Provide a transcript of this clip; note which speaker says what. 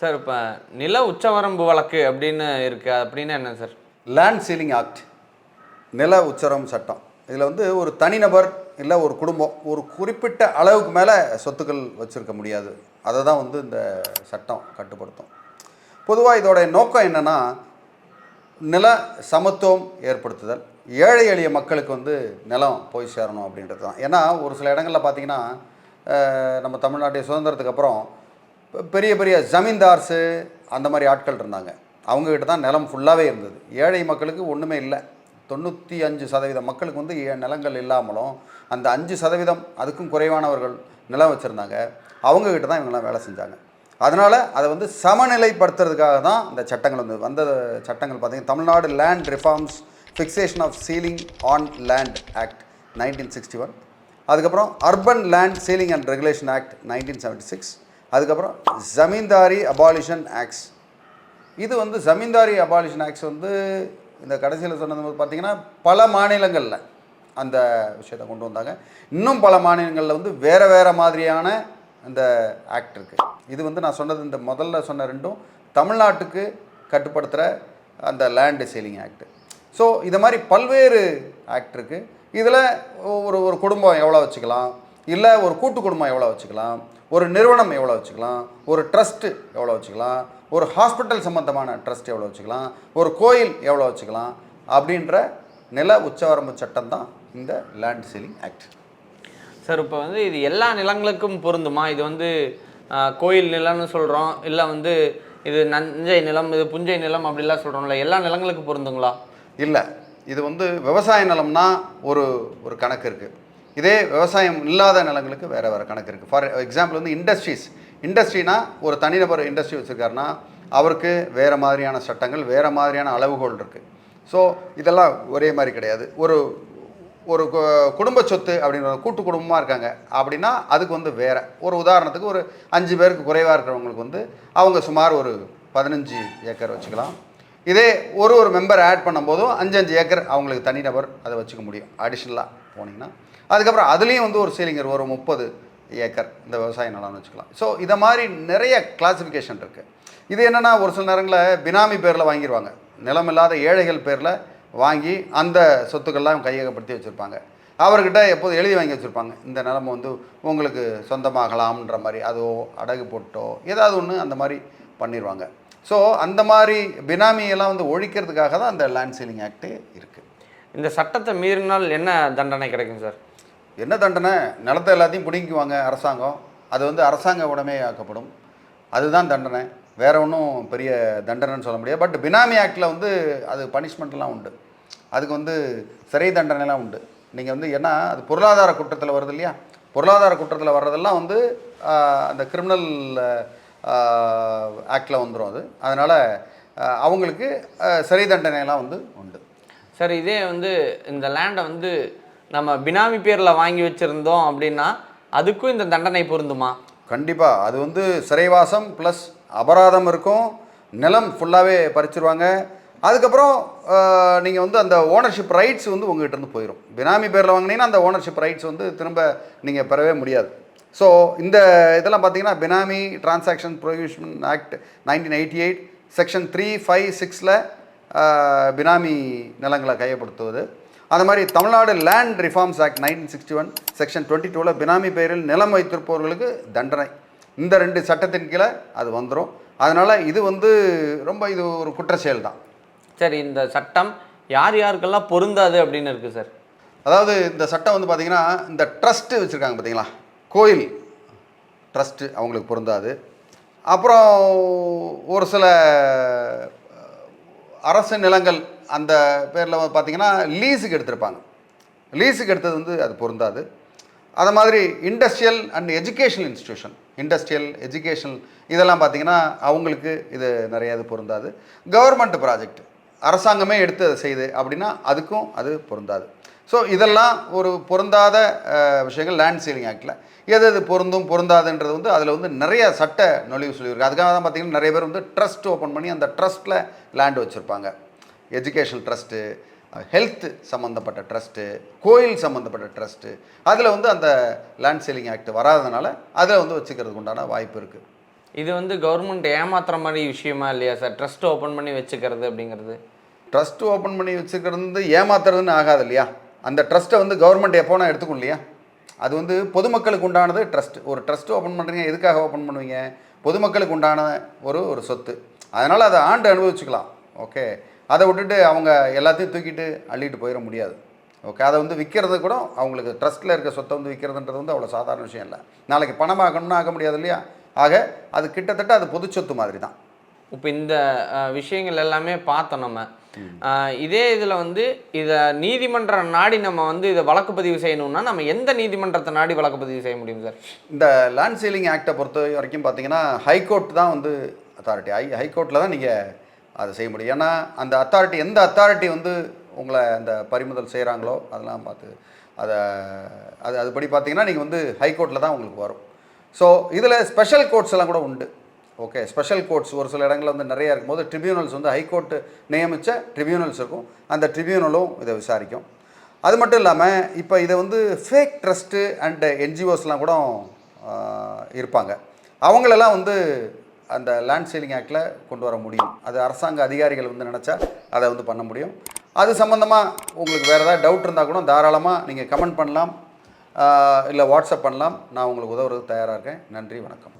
Speaker 1: Sir இப்போ நில உச்சவரம்பு வழக்கு அப்படின்னு இருக்குது அப்படின்னு என்ன சார்?
Speaker 2: லேண்ட் சீலிங் ஆக்ட் நில உச்சரம் சட்டம். இதில் வந்து ஒரு தனிநபர் இல்லை ஒரு குடும்பம் ஒரு குறிப்பிட்ட அளவுக்கு மேலே சொத்துக்கள் வச்சுருக்க முடியாது. அதை தான் வந்து இந்த சட்டம் கட்டுப்படுத்தும். பொதுவாக இதோடைய நோக்கம் என்னென்னா நில சமத்துவம் ஏற்படுத்துதல். ஏழை எளிய மக்களுக்கு வந்து நிலம் போய் சேரணும் அப்படின்றது தான் ஏன்னா ஒரு சில இடங்களில் பார்த்தீங்கன்னா நம்ம தமிழ்நாட்டை சுதந்திரத்துக்கு அப்புறம் பெரிய பெரிய ஜமீன்தார்ஸு அந்த மாதிரி ஆட்கள் இருந்தாங்க. அவங்கக்கிட்ட தான் நிலம் ஃபுல்லாகவே இருந்தது. ஏழை மக்களுக்கு ஒன்றுமே இல்லை. தொண்ணூற்றி அஞ்சு சதவீதம் மக்களுக்கு வந்து ஏ- நிலங்கள் இல்லாமலும் அந்த அஞ்சு சதவீதம் அதுக்கும் குறைவானவர்கள் நிலம் வச்சுருந்தாங்க. அவங்கக்கிட்ட தான் இவங்கெல்லாம் வேலை செஞ்சாங்க. அதனால் அதை வந்து சமநிலைப்படுத்துறதுக்காக தான் இந்த சட்டங்கள் வந்து வந்த சட்டங்கள் பார்த்தீங்கன்னா Tamil Nadu land reforms fixation of ceiling on land act nineteen sixty one அதுக்கப்புறம் urban land ceiling and regulation act nineteen seventy six அதுக்கப்புறம் ஜமீன்தாரி அபாலிஷன் ஆக்ட்ஸ். இது வந்து ஜமீன்தாரி அபாலிஷன் ஆக்ட்ஸ் வந்து இந்த கடைசியில் சொன்னது வந்து பார்த்திங்கன்னா பல மாநிலங்களில் அந்த விஷயத்தை கொண்டு வந்தாங்க. இன்னும் பல மாநிலங்களில் வந்து வேறு வேறு மாதிரியான அந்த ஆக்ட் இருக்குது இது வந்து நான் சொன்னது இந்த முதல்ல சொன்ன ரெண்டும் தமிழ்நாட்டுக்கு கட்டுப்படுத்துகிற அந்த லேண்டு சீலிங் ஆக்ட். ஸோ இதை மாதிரி பல்வேறு ஆக்ட் இருக்குது இதில் ஒரு ஒரு குடும்பம் எவ்வளோ வச்சுக்கலாம்? இல்லை ஒரு கூட்டு குடும்பம் எவ்வளோ வச்சுக்கலாம்? ஒரு நிறுவனம் எவ்வளோ வச்சுக்கலாம்? ஒரு ட்ரஸ்ட்டு எவ்வளோ வச்சுக்கலாம்? ஒரு ஹாஸ்பிட்டல் சம்மந்தமான ட்ரஸ்ட் எவ்வளோ வச்சுக்கலாம்? ஒரு கோயில் எவ்வளோ வச்சுக்கலாம்? அப்படின்ற நில உச்சவரம்பு சட்டம் தான் இந்த லேண்ட் சீலிங் ஆக்ட்
Speaker 1: சார் இப்போ வந்து இது எல்லா நிலங்களுக்கும் பொருந்துமா? இது வந்து கோயில் நிலம்னு சொல்கிறோம் இல்லை வந்து இது நஞ்சை நிலம் இது புஞ்சை நிலம் அப்படிலாம் சொல்கிறோம்ல எல்லா நிலங்களுக்கும் பொருந்துங்களா?
Speaker 2: இல்லை. இது வந்து விவசாய நிலம்னா ஒரு ஒரு கணக்கு இருக்குது இதே விவசாயம் இல்லாத நிலங்களுக்கு வேறு வேறு கணக்கு இருக்குது ஃபார் எக்ஸாம்பிள் வந்து இண்டஸ்ட்ரீஸ் இண்டஸ்ட்ரினா ஒரு தனிநபர் இண்டஸ்ட்ரி வச்சுருக்காருன்னா அவருக்கு வேறு மாதிரியான சட்டங்கள் வேறு மாதிரியான அளவுகோல் இருக்குது ஸோ இதெல்லாம் ஒரே மாதிரி கிடையாது. ஒரு ஒரு கு- குடும்ப சொத்து அப்படின்ற கூட்டு குடும்பமாக இருக்காங்க. அப்படின்னா அதுக்கு வந்து வேறு. ஒரு உதாரணத்துக்கு ஒரு அஞ்சு பேருக்கு குறைவாக இருக்கிறவங்களுக்கு வந்து அவங்க சுமார் ஒரு பதினஞ்சு ஏக்கர் வச்சுக்கலாம். இதே ஒரு ஒரு மெம்பர் ஆட் பண்ணும்போதும் அஞ்சு அஞ்சு ஏக்கர் அவங்களுக்கு தனிநபர் அதை வச்சுக்க முடியும். அடிஷ்னலாக போனீங்கன்னா அதுக்கப்புறம் அதுலேயும் வந்து ஒரு சீலிங்கர் ஒரு முப்பது ஏக்கர் இந்த விவசாய நிலம்னு வச்சுக்கலாம். ஸோ இதை மாதிரி நிறைய கிளாசிஃபிகேஷன் இருக்குது இது என்னென்னா ஒரு சில நேரங்களில் பினாமி பேரில் வாங்கிடுவாங்க நிலம் இல்லாத ஏழைகள் பேரில் வாங்கி அந்த சொத்துக்கள்லாம் கையகப்படுத்தி வச்சுருப்பாங்க. அவர்கிட்ட எப்போது எழுதி வாங்கி வச்சுருப்பாங்க. இந்த நிலம் வந்து உங்களுக்கு சொந்தமாகலாம்ன்ற மாதிரி அதோ அடகு போட்டோ ஏதாவது ஒன்று அந்த மாதிரி பண்ணிடுவாங்க ஸோ அந்த மாதிரி பினாமியெல்லாம் வந்து ஒழிக்கிறதுக்காக தான் அந்த லேண்ட் சீலிங் ஆக்ட்டு இருக்குது
Speaker 1: இந்த சட்டத்தை மீறினால் என்ன தண்டனை கிடைக்கும் சார்?
Speaker 2: என்ன தண்டனை? நிலத்தை எல்லாத்தையும் பிடிங்கிக்குவாங்க அரசாங்கம். அது வந்து அரசாங்க ஆக்கப்படும். அதுதான் தண்டனை. வேற ஒன்றும் பெரிய தண்டனைன்னு சொல்ல முடியாது. பட் பினாமி ஆக்டில் வந்து அது பனிஷ்மெண்ட்லாம் உண்டு. அதுக்கு வந்து சிறை தண்டனைலாம் உண்டு. நீங்கள் வந்து ஏன்னா அது பொருளாதார குற்றத்தில் வருது இல்லையா? பொருளாதார குற்றத்தில் வர்றதெல்லாம் வந்து அந்த கிரிமினல் ஆக்டில் வந்துடும் அது. அதனால் அவங்களுக்கு சிறை தண்டனைலாம் வந்து உண்டு.
Speaker 1: சார் இதே வந்து இந்த லேண்டை வந்து நம்ம பினாமி பேரில் வாங்கி வச்சுருந்தோம் அப்படின்னா அதுக்கும் இந்த தண்டனை பொருந்துமா?
Speaker 2: கண்டிப்பாக அது வந்து சிறைவாசம் ப்ளஸ் அபராதம் இருக்கும். நிலம் ஃபுல்லாகவே பறிச்சிருவாங்க. அதுக்கப்புறம் நீங்கள் வந்து அந்த ஓனர்ஷிப் ரைட்ஸ் வந்து உங்ககிட்ட இருந்து போயிடும் பினாமி பேரில் வாங்கினீங்கன்னா அந்த ஓனர்ஷிப் ரைட்ஸ் வந்து திரும்ப நீங்கள் பெறவே முடியாது. ஸோ இந்த இதெல்லாம் பார்த்தீங்கன்னா benami transaction provision act nineteen eighty eight section three five சிக்ஸில் பினாமி நிலங்களை கையப்படுத்துவது. அந்த மாதிரி Tamil Nadu land reforms act nineteen sixty one section twenty டூவில் பினாமி பெயரில் நிலம் வைத்திருப்பவர்களுக்கு தண்டனை. இந்த ரெண்டு சட்டத்தின் கீழே அது வந்துடும் அதனால் இது வந்து ரொம்ப இது ஒரு குற்ற செயல் தான்.
Speaker 1: சரி இந்த சட்டம் யார் யாருக்கெல்லாம் பொருந்தாது அப்படின்னு இருக்குது சார்?
Speaker 2: அதாவது இந்த சட்டம் வந்து பார்த்திங்கன்னா இந்த ட்ரஸ்ட்டு வச்சுருக்காங்க பார்த்தீங்களா கோயில் ட்ரஸ்ட்டு அவங்களுக்கு பொருந்தாது. அப்புறம் ஒரு சில அரசு நிலங்கள் அந்த பேரில் பார்த்தீங்கன்னா லீஸுக்கு எடுத்திருப்பாங்க. லீஸுக்கு எடுத்தது வந்து அது பொருந்தாது. அது மாதிரி industrial and educational institution industrial educational இதெல்லாம் பார்த்தீங்கன்னா அவங்களுக்கு இது நிறைய இது பொருந்தாது. கவர்மெண்ட் ப்ராஜெக்ட் அரசாங்கமே எடுத்து அதை செய்யுது அப்படின்னா அதுக்கும் அது பொருந்தாது. ஸோ இதெல்லாம் ஒரு பொருந்தாத விஷயங்கள் லேண்ட் சீலிங் ஆக்டில் எது எது பொருந்தும் பொருந்தாதுன்றது வந்து அதில் வந்து நிறைய சட்ட நொழிவு சொல்லியிருக்கு. அதுக்காக தான் பார்த்தீங்கன்னா நிறைய பேர் வந்து ட்ரஸ்ட் ஓப்பன் பண்ணி அந்த ட்ரஸ்ட்டில் லேண்ட் வச்சுருப்பாங்க. எஜுகேஷனல் ட்ரஸ்ட்டு ஹெல்த் சம்மந்தப்பட்ட ட்ரஸ்ட்டு கோயில் சம்மந்தப்பட்ட ட்ரஸ்ட்டு அதில் வந்து அந்த லேண்ட் சீலிங் ஆக்ட் வராதனால அதில் வந்து வச்சுக்கிறதுக்கு உண்டான வாய்ப்பு இருக்குது
Speaker 1: இது வந்து கவர்மெண்ட் ஏமாத்துற மாதிரி விஷயமா இல்லையா சார்? ட்ரஸ்ட் ஓப்பன் பண்ணி வச்சுக்கிறது அப்படிங்கிறது?
Speaker 2: ட்ரஸ்ட் ஓப்பன் பண்ணி வச்சுக்கிறது ஏமாத்துறதுன்னு ஆகாது இல்லையா? அந்த ட்ரஸ்ட்டை வந்து கவர்மெண்ட் எப்போனா எடுத்துக்கும் இல்லையா? அது வந்து பொதுமக்களுக்கு உண்டானது ட்ரஸ்ட் ஒரு ட்ரஸ்ட்டு ஓப்பன் பண்ணுறீங்க எதுக்காக ஓப்பன் பண்ணுவீங்க? பொதுமக்களுக்கு உண்டான ஒரு ஒரு சொத்து. அதனால் அதை ஆண்டு அனுபவிச்சுக்கலாம். ஓகே அதை விட்டுட்டு அவங்க எல்லாத்தையும் தூக்கிட்டு அள்ளிட்டு போயிட முடியாது. ஓகே அதை வந்து விற்கிறது கூட அவங்களுக்கு ட்ரஸ்ட்டில் இருக்க சொத்தை வந்து விற்கிறதுன்றது வந்து அவ்வளோ சாதாரண விஷயம் இல்லை. நாளைக்கு பணமாக்கணும்னா ஆக்க முடியாது இல்லையா? ஆக அது கிட்டத்தட்ட அது பொது சொத்து மாதிரி தான்
Speaker 1: இப்போ இந்த விஷயங்கள் எல்லாமே பார்த்தோம் நம்ம. இதே இதில் வந்து இதை நீதிமன்றம் நாடி நம்ம வந்து இதை வழக்கு பதிவு செய்யணும்னா நம்ம எந்த நீதிமன்றத்தை நாடி வழக்கு பதிவு செய்ய முடியும் சார்?
Speaker 2: இந்த லேண்ட் சீலிங் ஆக்டை பொறுத்த வரைக்கும் பார்த்தீங்கன்னா ஹைகோர்ட் தான் வந்து அத்தாரிட்டி ஹை ஹைகோர்ட்டில் தான் நீங்கள் அதை செய்ய முடியும். ஏன்னா அந்த அத்தாரிட்டி எந்த அத்தாரிட்டி வந்து உங்களை அந்த பறிமுதல் செய்கிறாங்களோ அதெல்லாம் பார்த்து அதை அது அதுபடி பார்த்தீங்கன்னா நீங்கள் வந்து ஹைகோர்ட்டில் தான் உங்களுக்கு வரும். ஸோ இதில் ஸ்பெஷல் கோர்ட்ஸ் எல்லாம் கூட உண்டு. ஓகே ஸ்பெஷல் கோர்ட்ஸ் ஒரு சில இடங்களில் வந்து நிறையா இருக்கும்போது ட்ரிபியூனல்ஸ் வந்து ஹைகோர்ட்டு நியமித்த ட்ரிபியூனல்ஸ் இருக்கும். அந்த ட்ரிபியூனலும் இதை விசாரிக்கும். அது மட்டும் இல்லாமல் இப்போ இதை வந்து ஃபேக் ட்ரஸ்ட்டு அண்டு என்ஜிஓஸ்லாம் கூட இருப்பாங்க. அவங்களெல்லாம் வந்து அந்த லேண்ட் சீலிங் ஆக்டில் கொண்டு வர முடியும். அது அரசாங்க அதிகாரிகள் வந்து நினச்சா அதை வந்து பண்ண முடியும். அது சம்மந்தமாக உங்களுக்கு வேறு ஏதாவது டவுட் இருந்தால் கூட தாராளமாக நீங்கள் கமெண்ட் பண்ணலாம். இல்லை வாட்ஸ்அப் பண்ணலாம். நான் உங்களுக்கு உதவுறது தயாராக இருக்கேன். நன்றி வணக்கம்.